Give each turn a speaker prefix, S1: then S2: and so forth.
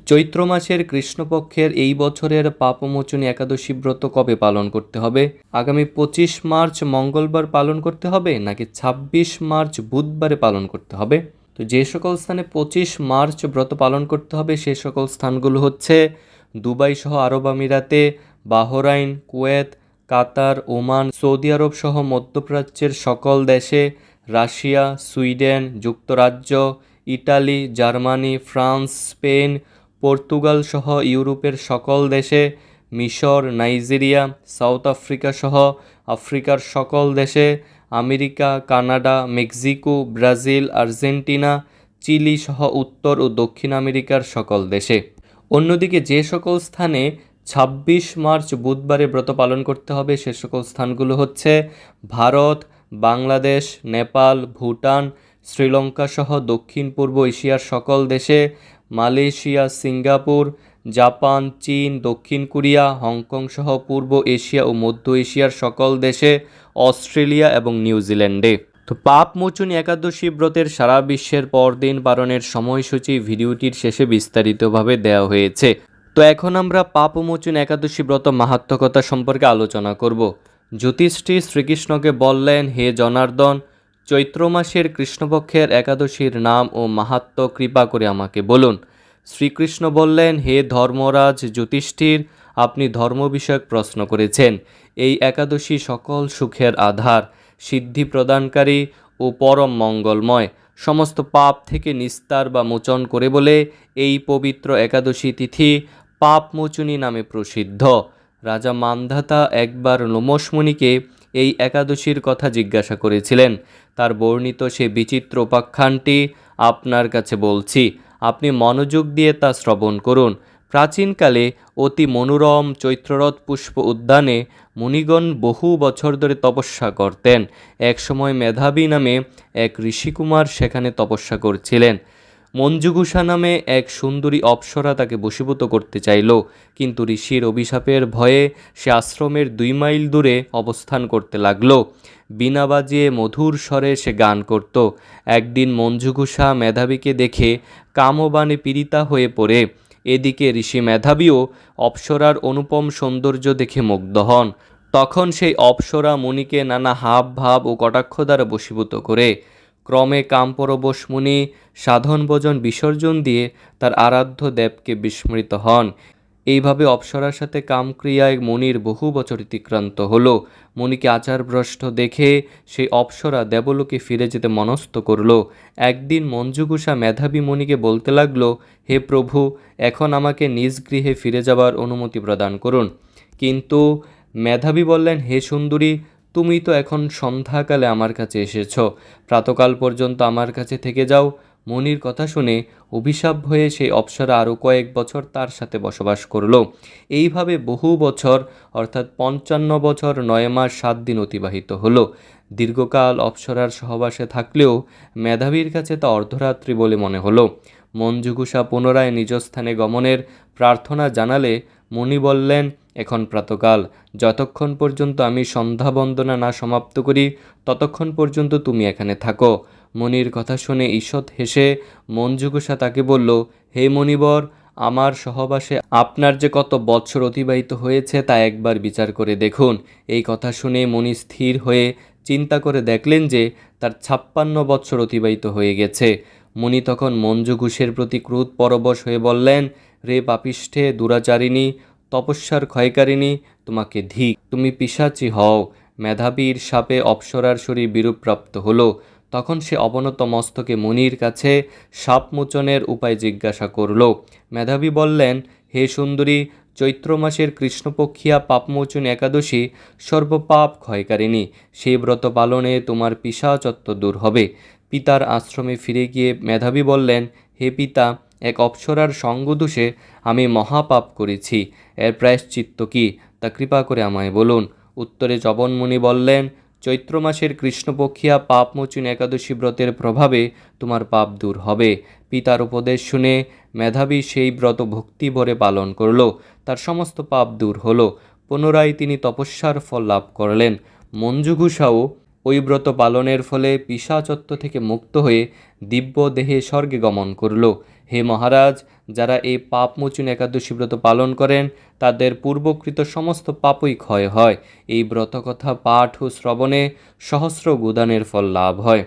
S1: চৈত্র মাসের কৃষ্ণপক্ষের এই বছরের পাপমোচনী একাদশী ব্রত কবে পালন করতে হবে? আগামী পঁচিশ মার্চ মঙ্গলবার পালন করতে হবে, নাকি ছাব্বিশ মার্চ বুধবারে পালন করতে হবে? তো যে সকল স্থানে পঁচিশ মার্চ ব্রত পালন করতে হবে, সে সকল স্থানগুলো হচ্ছে দুবাই সহ আরব আমিরাতে, Bahrain, Kuwait, Qatar, Oman, Saudi আরব সহ মধ্যপ্রাচ্যের সকল দেশে, রাশিয়া, সুইডেন, যুক্তরাজ্য, Italy, Germany, France, Spain Portugal সহ ইউরোপের সকল দেশে, মিশর, নাইজেরিয়া, সাউথ আফ্রিকা সহ আফ্রিকার সকল দেশে, America, Canada, Mexico, Brazil, Argentina, Chile সহ উত্তর ও দক্ষিণ আমেরিকার সকল দেশে। অন্যদিকে যে সকল স্থানে ছাব্বিশ মার্চ বুধবারে ব্রত পালন করতে হবে সে সকল স্থানগুলো হচ্ছে ভারত, বাংলাদেশ, নেপাল, ভুটান শ্রীলঙ্কা সহ দক্ষিণ পূর্ব এশিয়ার সকল দেশে মালয়েশিয়া, সিঙ্গাপুর, জাপান, চীন, দক্ষিণ কোরিয়া হংকং সহ পূর্ব এশিয়া ও মধ্য এশিয়ার সকল দেশে অস্ট্রেলিয়া এবং নিউজিল্যান্ডে তো পাপ মোচনী একাদশী ব্রতের সারা বিশ্বের পরদিন পালনের সময়সূচি ভিডিওটির শেষে বিস্তারিতভাবে দেওয়া হয়েছে। তো এখন আমরা পাপমোচন একাদশী ব্রত মাহাত্মকতা সম্পর্কে আলোচনা করব। জ্যোতিষটি শ্রীকৃষ্ণকে বললেন, হে জনার্দন চৈত্র মাসের কৃষ্ণপক্ষের একাদশীর নাম ও মাহাত্ম কৃপা করে আমাকে বলুন। শ্রীকৃষ্ণ বললেন, হে ধর্মরাজ জ্যোতিষ্ঠির আপনি ধর্ম বিষয়ক প্রশ্ন করেছেন। এই একাদশী সকল সুখের আধার, সিদ্ধি প্রদানকারী ও পরম মঙ্গলময়। সমস্ত পাপ থেকে নিস্তার বা মোচন করে বলে এই পবিত্র একাদশী তিথি পাপমোচনী নামে প্রসিদ্ধ। রাজা মান্ধাতা একবার লোমসমণিকে এই একাদশীর কথা জিজ্ঞাসা করেছিলেন। তার বর্ণিত সে বিচিত্র উপাখ্যানটি আপনার কাছে বলছি, আপনি মনোযোগ দিয়ে তা শ্রবণ করুন। প্রাচীনকালে অতি মনোরম চৈত্ররথ পুষ্প উদ্যানে মুনিগণ বহু বছর ধরে তপস্যা করতেন। একসময় মেধাবী নামে এক ঋষিকুমার সেখানে তপস্যা করছিলেন। মঞ্জুঘোষা নামে এক সুন্দরী অপ্সরা তাকে বশীভূত করতে চাইল, কিন্তু ঋষির অভিশাপের ভয়ে সে আশ্রমের দুই মাইল দূরে অবস্থান করতে লাগল। বিনা বাজিয়ে মধুর স্বরে সে গান করত। একদিন মঞ্জুঘোষা মেধাবীকে দেখে কামবানে পীড়িতা হয়ে পড়ে। এদিকে ঋষি মেধাবীও অপ্সরার অনুপম সৌন্দর্য দেখে মুগ্ধ হন। তখন সেই অপ্সরা মুনিকে নানা হাব ভাব ও কটাক্ষ দ্বারা বশীভূত করে। ক্রমে কামপরবশ মুনি সাধন ভোজন বিসর্জন দিয়ে তার আরাধ্য দেবকে বিস্মৃত হন। এইভাবে অপ্সরার সাথে কামক্রিয়ায় মনির বহু বছর অতিক্রান্ত হলো। মনিকে আচারভ্রষ্ট দেখে সেই অপ্সরা দেবলোকে ফিরে যেতে মনস্থ করল। একদিন মঞ্জুগুষা মেধাবী মনিকে বলতে লাগল, হে প্রভু, এখন আমাকে নিজ গৃহে ফিরে যাবার অনুমতি প্রদান করুন। কিন্তু মেধাবী বললেন, হে সুন্দরী তুমি তো এখন সন্ধ্যাকালে আমার কাছে এসেছ। প্রাতকাল পর্যন্ত আমার কাছে থেকে যাও। মনির কথা শুনে অভিশাপ হয়ে সেই অপ্সরা আরও কয়েক বছর তার সাথে বসবাস করল। এইভাবে বহু বছর, অর্থাৎ পঞ্চান্ন বছর নয় মাস সাত দিন অতিবাহিত হলো। দীর্ঘকাল অপ্সরার সহবাসে থাকলেও মেধাবীর কাছে তা অর্ধরাত্রি বলে মনে হলো। মঞ্জুগুষা পুনরায় নিজ স্থানে গমনের প্রার্থনা জানালে মুনি বললেন এখন প্রাতকাল। যতক্ষণ পর্যন্ত আমি সন্ধ্যা বন্দনা না সমাপ্ত করি, ততক্ষণ পর্যন্ত তুমি এখানে থাকো। মনির কথা শুনে ঈষৎ হেসে মঞ্জুগুষা তাকে বলল, হে মণিবর, আমার সহবাসে আপনার যে কত বৎসর অতিবাহিত হয়েছে তা একবার বিচার করে দেখুন। এই কথা শুনে মণি স্থির হয়ে চিন্তা করে দেখলেন যে তার ছাপ্পান্ন বৎসর অতিবাহিত হয়ে গেছে। মুনি তখন মঞ্জু ঘোষের প্রতি ক্রোধ পরবশ হয়ে বললেন, রে পাপিষ্ঠে, দুরাচারিণী তপস্যার ক্ষয়কারিণী, তোমাকে ধিক তুমি পিসাচি হও। মেধাবীর সাপে অপ্সরার শরীর বিরূপপ্রাপ্ত হল। তখন সে অবনত মস্তকে মুনির কাছে সাপমোচনের উপায় জিজ্ঞাসা করল। মেধাবী বললেন, হে সুন্দরী, চৈত্র মাসের কৃষ্ণপক্ষিয়া পাপমোচন একাদশী সর্বপাপ ক্ষয়কারিণী। সেই ব্রত পালনে তোমার পিসাচত্ব দূর হবে। পিতার আশ্রমে ফিরে গিয়ে মেধাবী বললেন হে পিতা, এক অপ্সরার সঙ্গদোষে আমি মহাপাপ করেছি। এর প্রায়শ্চিত্ত কি? তা কৃপা করে আমায় বলুন। উত্তরে জবনমুনি বললেন, চৈত্র মাসের কৃষ্ণপক্ষিয়া পাপমোচন একাদশী ব্রতের প্রভাবে তোমার পাপ দূর হবে। পিতার উপদেশ শুনে মেধাবী সেই ব্রত ভক্তি ভরে পালন করল। তার সমস্ত পাপ দূর হলো। পুনরায় তিনি তপস্যার ফল লাভ করলেন। মঞ্জুঘুষাও ওই ব্রত পালনের ফলে পিসাচত্ব থেকে মুক্ত হয়ে দিব্য দেহে স্বর্গে গমন করল। হে মহারাজ, যারা এই পাপমোচন একাদশী ব্রত পালন করেন, তাদের পূর্বকৃত সমস্ত পাপই ক্ষয় হয়। এই ব্রতকথা পাঠ ও শ্রবণে সহস্র গুদানের ফল লাভ হয়।